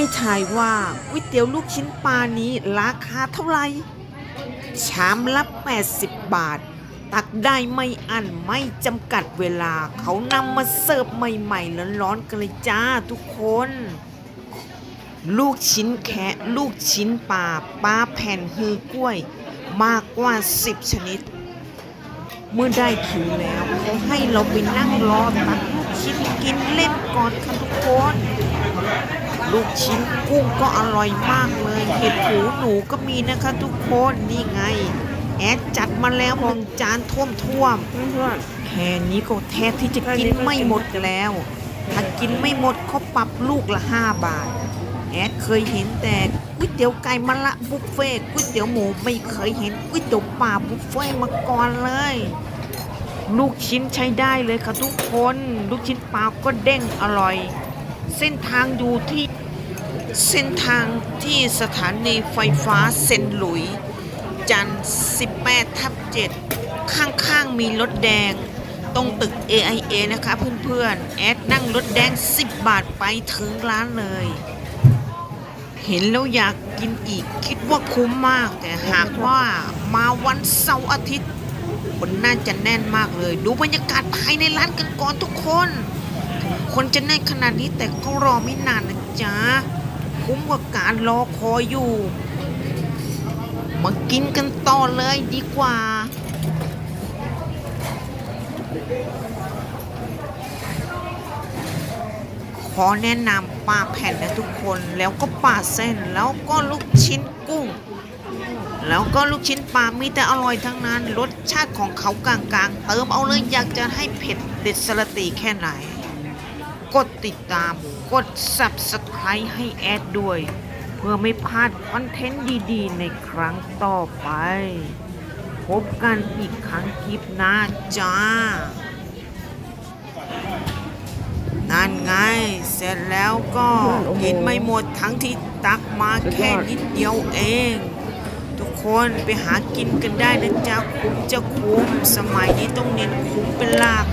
ให้ทายว่าก๋วยเตี๋ยวลูกชิ้นปลานี้ราคาเท่าไหร่ชามละ80 บาท ตักได้ไม่อั้นไม่จำกัดเวลา เขานำมาเสิร์ฟใหม่ๆ ร้อนๆกันเลยจ้าทุกคน ลูกชิ้นแคะลูกชิ้นปลาปลาแผ่นฮือกล้วย มากกว่า 10 ชนิด เมื่อได้คิวแล้วเขาให้เราไปนั่งรอตักลูกชิ้นกินเล่นก่อนค่ะทุกคน ลูกชิ้นกุ้งก็อร่อยมากเลย เห็ดหูหนูก็มีนะคะทุกคนนี่ไง แอดจัดมาแล้วหนึ่งจานท่วมท่วมๆแค่นี้ก็แทบที่จะกินไม่หมดแล้ว ถ้ากินไม่หมดเขาปรับลูกละ5บาท แอดเคยเห็นแต่ก๋วยเตี๋ยวไก่มะละบุฟเฟ่ก๋วยเตี๋ยวหมูไม่เคยเห็นก๋วยเตี๋ยวปลาบุฟเฟ่มาก่อนเลยลูกชิ้นใช้ได้เลยค่ะทุกคน ลูกชิ้นปลาก็เด้งอร่อย เส้นทางอยู่ที่เส้นทางที่สถานีไฟฟ้าเซนหลุย จันทร์18ทับ7ข้างๆมีรถแดง ตรงตึก AIA นะคะเพื่อนๆ แอดนั่งรถแดง 10 บาทไปถึงร้านเลย เห็นแล้วอยากกินอีกคิดว่าคุ้มมาก แต่หากว่ามาวันเสาร์อาทิตย์คนน่าจะแน่นมากเลย ดูบรรยากาศภายในร้านกันก่อนทุกคน คนจะแน่นขนาดนี้แต่ก็รอไม่นานนะจ๊ะ คุ้มกว่าการรอคอยอยู่ มากินกันต่อเลยดีกว่าขอแนะนำปลาแผ่นนะทุกคนแล้วก็ปลาเส้นแล้วก็ลูกชิ้นกุ้ง แล้วก็ลูกชิ้นปลามีแต่อร่อยทั้งนั้น รสชาติของเขากลางๆ เติมเอาเลยอยากจะให้เผ็ดเด็ดสลตีแค่ไหน กดติดตาม กด subscribe ให้แอดด้วย เพื่อไม่พลาดคอนเทนต์ดีๆ ในครั้งต่อไป พบกันอีกครั้งคลิปหน้าจ้า นั่นไง เสร็จแล้วก็กินไม่หมดทั้งที่ตักมาแค่นิดเดียวเอง ทุกคนไปหากินกันได้นะจ๊ะคุ้มจะคุ้ม สมัยนี้ต้องเน้นคุ้มเป็นหลัก